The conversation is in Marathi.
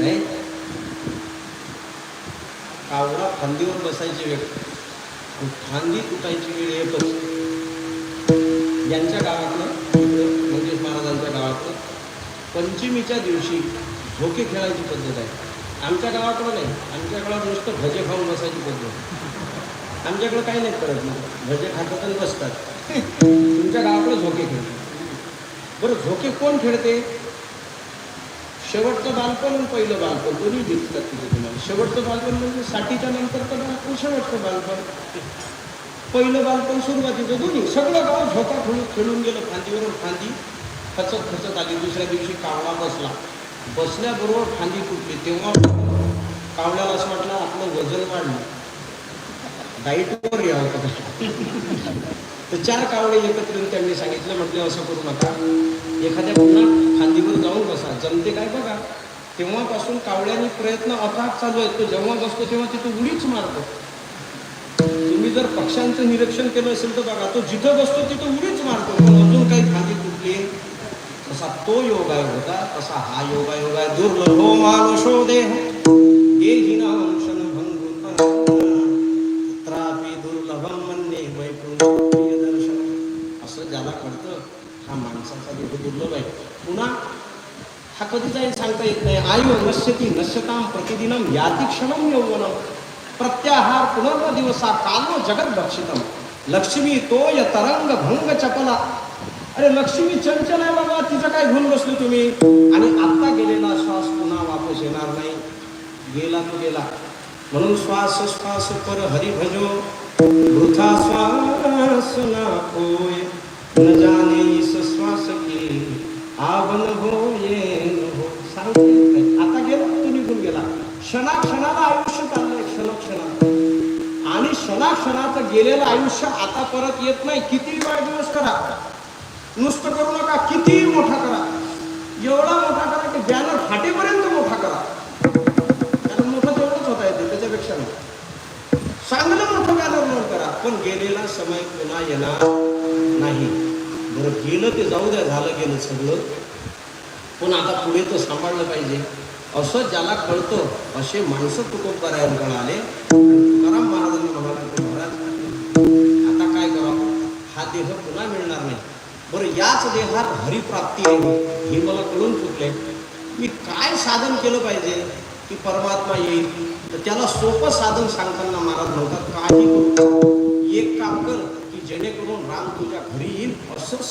नाही कावडा फांदीवर बसायची वेळ. फांदी तुटायची वेळ येतच यांच्या गावातलं मंगेश महाराजांच्या गावातलं पंचमीच्या दिवशी झोके खेळायची पद्धत आहे. आमच्या गावाकडं नाही. आमच्या गावात नुसतं भजे खाऊन बसायची पद्धत आमच्याकडं काही नाही करत ना. भजे खातात आणि बसतात. तुमच्या गावाकडे झोके खेळतात. बरं झोके कोण खेळते? शेवटचं बालपण आणि पहिलं बालपण दोन्ही दिसतात तिथे तुम्हाला? शेवटचं बालपण म्हणजे साठीच्या नंतरचं बालपण शेवटचं बालपण? पहिलं बालपण सुरुवातीचं दोन्ही. सगळं गाव झोका खेळून खेळून गेलं फांदीवरून फांदी. खचत खचत आली. दुसऱ्या दिवशी कावळा बसला. बसल्याबरोबर फांदी तुटली तेव्हा कावळ्याला असं वाटलं आपलं वजन वाढलं. डाईटवर यावं का तर चार कावळे एकत्र येऊन त्यांनी सांगितलं म्हटलं असं करू नका. एखाद्या पुन्हा खांदीवर जाऊन बसा. जमते काय बघा. तेव्हापासून कावळ्यांनी प्रयत्न अथाक चालू आहेत. तो जेव्हा बसतो तेव्हा तिथं उडीच मारतो. तुम्ही जर पक्ष्यांचं निरीक्षण केलं असेल तर बघा तो जिथं बसतो तिथं उडीच मारतो. पण अजून काही खांदी तुटली. तसा तो योगायोग होता तसा हा योगायोग आहे. दुर्लभो मानुषो देह. देहिनां पुन्हा हा कधी सांगता येत नाही. आयु नश्यती नश्यताम प्रतिदिनम याती क्षणम यौवनम प्रत्याहार पुनर्व दिवसा कालो जगत भक्षितम लक्ष्मी तोय तरंग भंग चपला. अरे लक्ष्मी चंचल आहे बाबा तिचं काय घेऊन बसलो तुम्ही? आणि आत्ता गेलेला श्वास पुन्हा वापस येणार नाही. गेला तो गेला. म्हणून श्वास श्वास पर हरि भजो. वृथा श्वास ना होय न जाने आवन होये न हो. सांगता येत नाही. आता गेला तो निघून गेला. क्षणाक्षणाला आयुष्य चाललंय क्षणक्षणात. आणि क्षणाक्षणाचं गेलेलं आयुष्य आता परत येत नाही. किती वाढदिवस करा. नुसतं करू नका. किती मोठा करा. एवढा मोठा करा की बॅनर फाटेपर्यंत मोठा करा. कारण मोठं तेवढंच होता येते त्याच्यापेक्षा नाही. चांगलं मोठं बॅनर नोट करा. पण गेलेला समय पुन्हा येणार नाही. बरं गेलं ते जाऊ द्या झालं गेलं सगळं. पण आता पुढे तर सांभाळलं पाहिजे. असं ज्याला कळतं असे माणसं तुकोबरायांकडे कळाले तुकाराम महाराजांनी म्हणाले महाराज आता काय करावं? हा देह पुन्हा मिळणार नाही. बरं याच देहात हरिप्राप्ती आहे. हे मला कळून चुकले मी काय साधन केलं पाहिजे की परमात्मा येईल? तर त्याला सोपं साधन सांगताना महाराज म्हणतात काही जेणेकरून राम तुझ्या घरी येईल असं